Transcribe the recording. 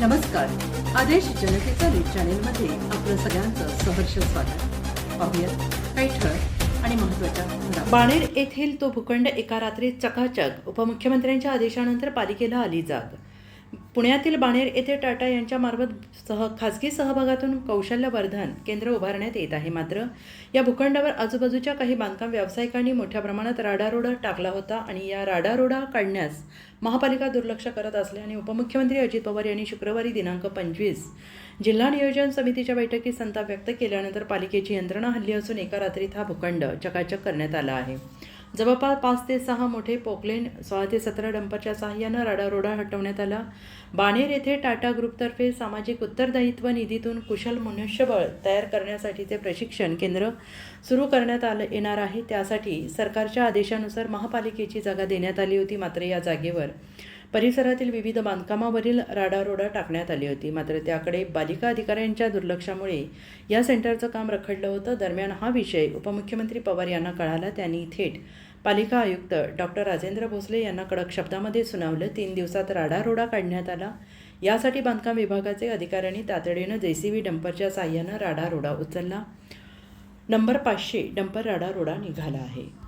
नमस्कार. आदेश जनतेचा न्यूज चॅनेलमध्ये आपलं सगळ्यांचं सहर्ष स्वागत. पाहूयात काही ठळक आणि महत्त्वाच्या बाणेर येथील तो भूखंड एका रात्रीत चकाचक उपमुख्यमंत्र्यांच्या आदेशानंतर पालिकेला आली जात पुण्यातील बाणेर येथे टाटा यांच्या मार्फत सह खाजगी सहभागातून कौशल्यवर्धन केंद्र उभारण्यात येत आहे. मात्र या भूखंडावर आजूबाजूच्या काही बांधकाम व्यावसायिकांनी मोठ्या प्रमाणात राडारोडा टाकला होता आणि या राडारोडा काढण्यास महापालिका दुर्लक्ष करत असल्याने उपमुख्यमंत्री अजित पवार यांनी शुक्रवारी दिनांक पंचवीस जिल्हा नियोजन समितीच्या बैठकीत संताप व्यक्त केल्यानंतर पालिकेची यंत्रणा हल्ली असून एका रात्रीत हा भूखंड चकाचक करण्यात आला आहे. जवळपास पाच ते सहा मोठे पोकलेन सोळा ते सतरा डंपरच्या सहाय्यानं राडारोडा हटवण्यात आला. बाणेर येथे टाटा ग्रुपतर्फे सामाजिक उत्तरदायित्व निधीतून कुशल मनुष्यबळ तयार करण्यासाठीचे प्रशिक्षण केंद्र सुरू करण्यात आलं येणार आहे. त्यासाठी सरकारच्या आदेशानुसार महापालिकेची जागा देण्यात आली होती मात्र या जागेवर परिसरातील विविध बांधकामावरील राडारोडा टाकण्यात आली होती. मात्र त्याकडे बालिका अधिकाऱ्यांच्या दुर्लक्षामुळे या सेंटरचं काम रखडलं होतं. दरम्यान हा विषय उपमुख्यमंत्री पवार यांना कळाला. त्यांनी थेट पालिका आयुक्त डॉक्टर राजेंद्र भोसले यांना कडक शब्दामध्ये सुनावलं. तीन दिवसात राडारोडा काढण्यात आला. यासाठी बांधकाम विभागाचे अधिकाऱ्यांनी तातडीनं जेसीबी डंपरच्या साह्यानं राडारोडा उचलला. नंबर पाचशे डंपर राडारोडा निघाला आहे.